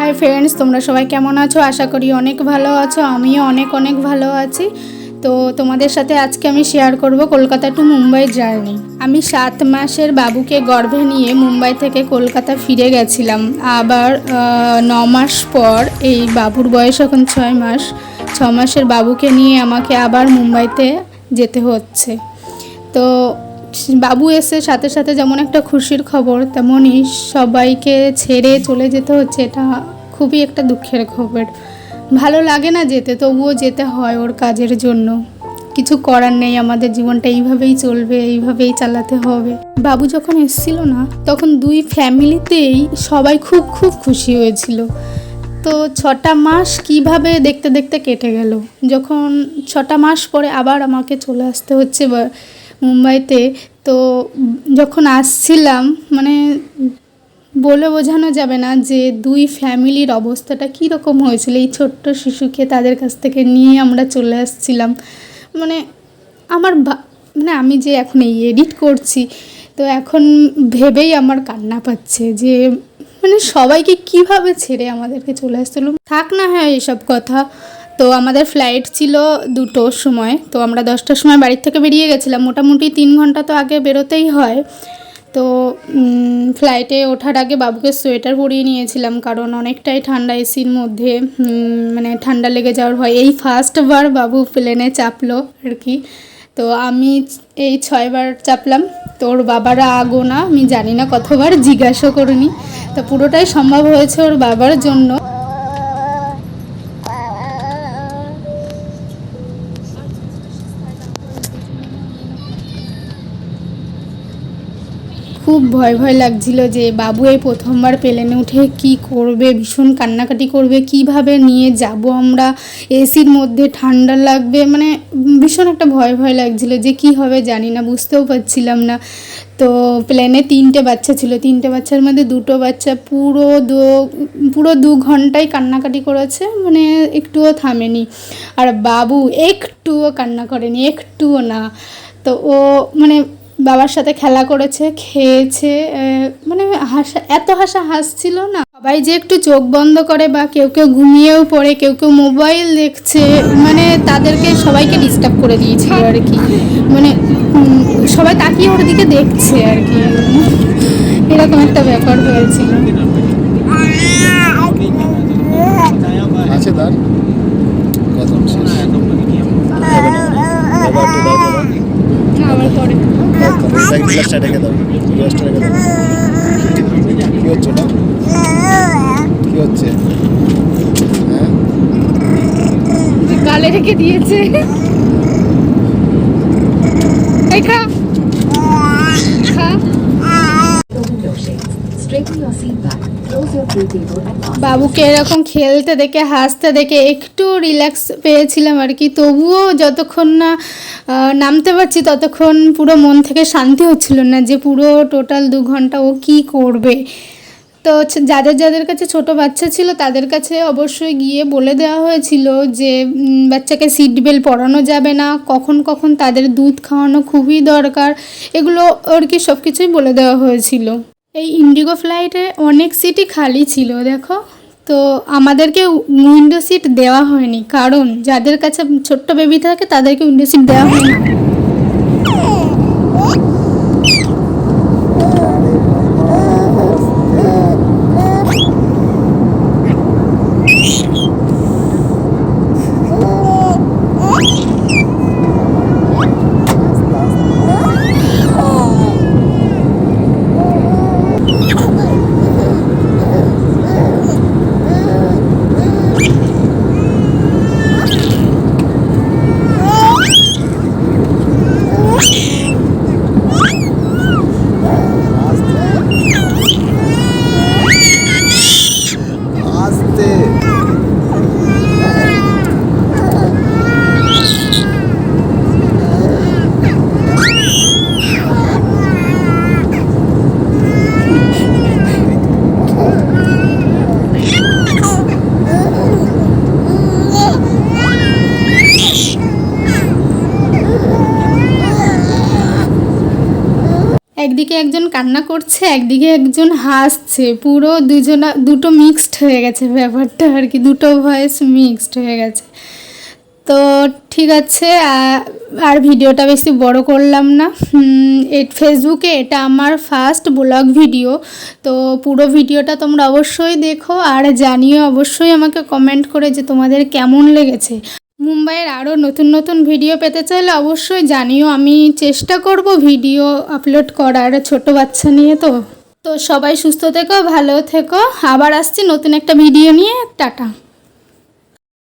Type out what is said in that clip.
Hi friends তোমরা সবাই কেমন আছো? আশা করি অনেক ভালো আছো, আমিও অনেক অনেক ভালো আছি। তো তোমাদের সাথে আজকে আমি শেয়ার করব কলকাতা টু মুম্বাই জার্নি আমি সাত মাসের বাবুকে গর্ভে নিয়ে মুম্বাই থেকে কলকাতা ফিরে গেছিলাম। আবার ন মাস পর এই বাবুর বয়স এখন ছয় মাস, ছ মাসের বাবুকে নিয়ে আমাকে আবার মুম্বাইতে যেতে হচ্ছে। তো বাবু এসে সাথে সাথে যেমন একটা খুশির খবর, তেমনই সবাইকে ছেড়ে চলে যেতে হচ্ছে, এটা খুবই একটা দুঃখের খবর। ভালো লাগে না যেতে, তবুও যেতে হয় ওর কাজের জন্য। কিছু করার নেই, আমাদের জীবনটা এইভাবেই চলবে, এইভাবেই চালাতে হবে। বাবু যখন এসেছিল না, তখন দুই ফ্যামিলিতেই সবাই খুব খুব খুশি হয়েছিল। তো ছটা মাস কীভাবে দেখতে দেখতে কেটে গেল? যখন ছটা মাস পরে আবার আমাকে চলে আসতে হচ্ছে মুম্বাইতে, তো যখন আসছিলাম মানে বলে বোঝানো যাবে না যে দুই ফ্যামিলির অবস্থাটা কী রকম হয়েছিল। এই ছোট্ট শিশুকে তাদের কাছ থেকে নিয়ে আমরা চলে আসছিলাম। মানে আমার মানে আমি যে এখন এই এডিট করছি, তো এখন ভেবেই আমার কান্না পাচ্ছে যে মানে সবাইকে কীভাবে ছেড়ে আমাদেরকে চলে আসছিল থাক না হ্যাঁ এসব কথা। তো আমাদের ফ্লাইট ছিল দুটোর সময়, তো আমরা দশটার সময় বাড়ির থেকে বেরিয়ে গেছিলাম। মোটামুটি তিন ঘণ্টা তো আগে বেরোতেই হয়। তো ফ্লাইটে ওঠার আগে বাবুকে সোয়েটার পরিয়ে নিয়েছিলাম, কারণ অনেকটাই ঠান্ডা এসির মধ্যে মানে ঠান্ডা লেগে যাওয়ার ভয়। এই ফার্স্টবার বাবু প্লেনে চাপলো আর কি। তো আমি এই ছয়বার চাপলাম। তোর বাবারা আগো না, আমি জানি না কতবার জিজ্ঞাসা করিনি। তো পুরোটাই সম্ভব হয়েছে ওর বাবার জন্য। খুব ভয় ভয় লাগছিল যে বাবু এই প্রথমবার প্লেনে উঠে কি করবে, ভীষণ কান্নাকাটি করবে, কীভাবে নিয়ে যাব আমরা? এসির মধ্যে ঠান্ডা লাগবে মানে ভীষণ একটা ভয় ভয় লাগছিল যে কি হবে জানি না, বুঝতেও পারছিলাম না। তো প্লেনে তিনটে বাচ্চা ছিল, তিনটে বাচ্চার মধ্যে দুটো বাচ্চা পুরো দু পুরো দু ঘন্টায় কান্নাকাটি করেছে মানে একটুও থামেনি। আর বাবু একটুও কান্না করেনি, একটুও না। তো ও মানে বাবার সাথে খেলা করেছে খেয়েছে মানে হাসা এত হাসা হাসছিল না। সবাই যে একটু চোখ বন্ধ করে বা কেউ কেউ ঘুমিয়েও পড়ে কেউ কেউ মোবাইল দেখছে মানে তাদেরকে সবাইকে ডিস্টার্ব করে দিয়েছিল আর কি। মানে সবাই তাকিয়ে ওর দিকে দেখছে আর কি। এরকম একটা ব্যাপার হয়েছিল। আছে তার কথা শেষ যাবে না বাবা একটু দাও বাবা আবার পরে দাও গ্লাসটা রেখে দাও গ্লাসটা রেখে দাও। কী হচ্ছে না কী হচ্ছে? হ্যাঁ? গালে রেখে দিয়েছে। বাবুকে এরকম খেলতে দেখে, হাসতে দেখে একটু রিল্যাক্স পেয়েছিলাম আর কি। তবুও যতক্ষণ না নামতে পারছি ততক্ষণ পুরো মন থেকে শান্তি হচ্ছিল না যে পুরো টোটাল দু ঘণ্টা ও কি করবে। তো যাদের যাদের কাছে ছোট বাচ্চা ছিল তাদের কাছে অবশ্যই গিয়ে বলে দেওয়া হয়েছিল যে বাচ্চাকে সিট বেল্ট পরানো যাবে না। কখন কখন তাদের দুধ খাওয়ানো খুবই দরকার। এগুলো আর কি সব কিছুই বলে দেওয়া হয়েছিল। এই ইন্ডিগো ফ্লাইটে অনেক সিটই খালি ছিল, দেখো। তো আমাদেরকে উইন্ডো সিট দেওয়া হয়নি, কারণ যাদের কাছে ছোট্ট বেবি থাকে তাদেরকে উইন্ডো সিট দেওয়া হয়নি। てうん。একদিকে একজন কান্না করছে, একদিকে একজন হাসছে। পুরো দুজনা, দুটো মিক্সড হয়ে গেছে ব্যাপারটা আর কি। দুটো ভয়েস মিক্সড হয়ে গেছে। তো ঠিক আছে আর ভিডিওটা বেশি বড় করলাম না। ফেসবুকে এটা আমার ফার্স্ট ব্লগ ভিডিও তো পুরো ভিডিওটা তোমরা অবশ্যই দেখো আর জানিও অবশ্যই আমাকে কমেন্ট করে যে তোমাদের কেমন লেগেছে। মুম্বাইয়ের আরও নতুন নতুন ভিডিও পেতে চাইলে অবশ্যই জানিও, আমি চেষ্টা করব ভিডিও আপলোড করার ছোট বাচ্চা নিয়ে তো। তো সবাই সুস্থ থেকো, ভালো থেকো। আবার আসছি নতুন একটা ভিডিও নিয়ে। টাটা।